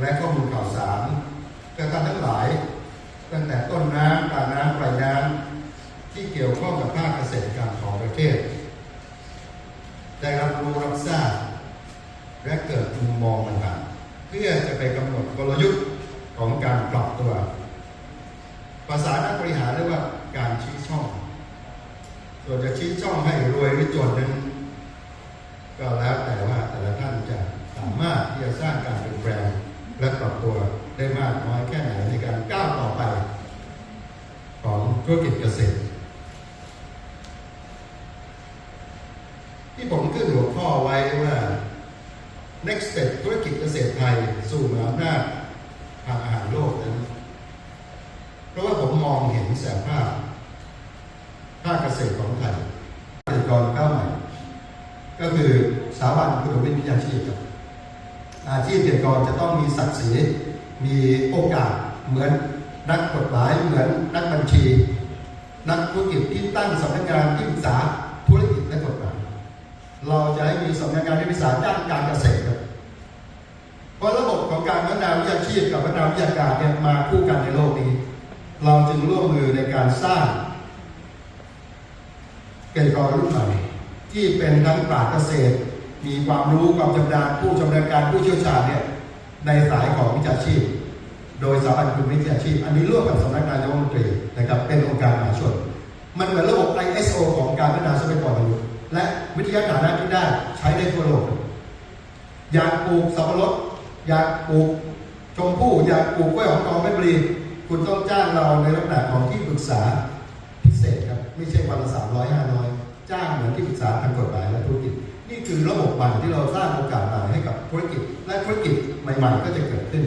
และข้อมูลข่าวสารกับท่านทั้งหลาย ตั้งแต่ต้นน้ำกลางน้ำปลายน้ำที่เกี่ยวข้องกับภาคเกษตรกรรมของประเทศ ได้รับรู้รับทราบและเกิดมุมมองต่างๆเพื่อจะไปกำหนดกลยุทธ์ของการปรับตัว ภาษานักบริหารเรียกว่าการชี้ช่อง ส่วนจะชี้ช่องให้รวยหรือจนนั้นก็แล้วแต่ว่าแต่ละท่านจะสามารถที่จะสร้างการ ได้มากน้อยแค่ไหนในการก้าวต่อไป ของธุรกิจเกษตร ที่ผมขึ้นหัวข้อไว้ว่า next step ธุรกิจเกษตรไทย สู่มหาอำนาจทางอาหารโลกนั้น เพราะว่าผมมองเห็นแสภาพภาคเกษตรของไทยเกษตรกรก้าวใหม่ ก็คือสถาบันคุณวิทยาชีพครับอาชีพเกษตรกรจะต้องมีศักดิ์ศรี มีโอกาสเหมือนนักกฎหมายเหมือนนักบัญชี นักธุรกิจที่ตั้งสำนักงานที่ปรึกษาธุรกิจและกฎหมายเราจะให้มีสำนักงานที่ปรึกษาด้านการเกษตรครับเพราะระบบของการพัฒนาวิชาชีพกับพัฒนาวิชาการเนี่ยมาคู่กันในโลกนี้ เราจึงร่วมมือในการสร้างเกษตรกรรุ่นใหม่ที่เป็นทั้งปราชญ์เกษตร มีความรู้ความชำนาญผู้ชำนาญการผู้เชี่ยวชาญเนี่ย ในสายของวิชาชีพ โดยสถาบันคุณวิชาชีพ อันนี้ร่วมกับสำนักงานนายกรัฐมนตรีนะครับเป็นองค์การมหาชน มันเหมือนระบบ ISO ของการพัฒนาทรัพยากรมนุษย์และวิทยาฐานะที่ได้ใช้ได้ทั่วโลก อยากปลูกสับปะรดอยากปลูกชมพู่อยากปลูกกล้วยหอมทองเพชรบุรีคุณต้องจ้างเราในลักษณะของที่ปรึกษาพิเศษครับ ไม่ใช่วันละสามร้อยห้าร้อยจ้างเหมือนที่ปรึกษาทางกฎหมายและธุรกิจ นี่คือระบบใหม่ที่เราสร้างโอกาสใหม่ให้กับธุร ม่ๆก็จะเกิดขึ้น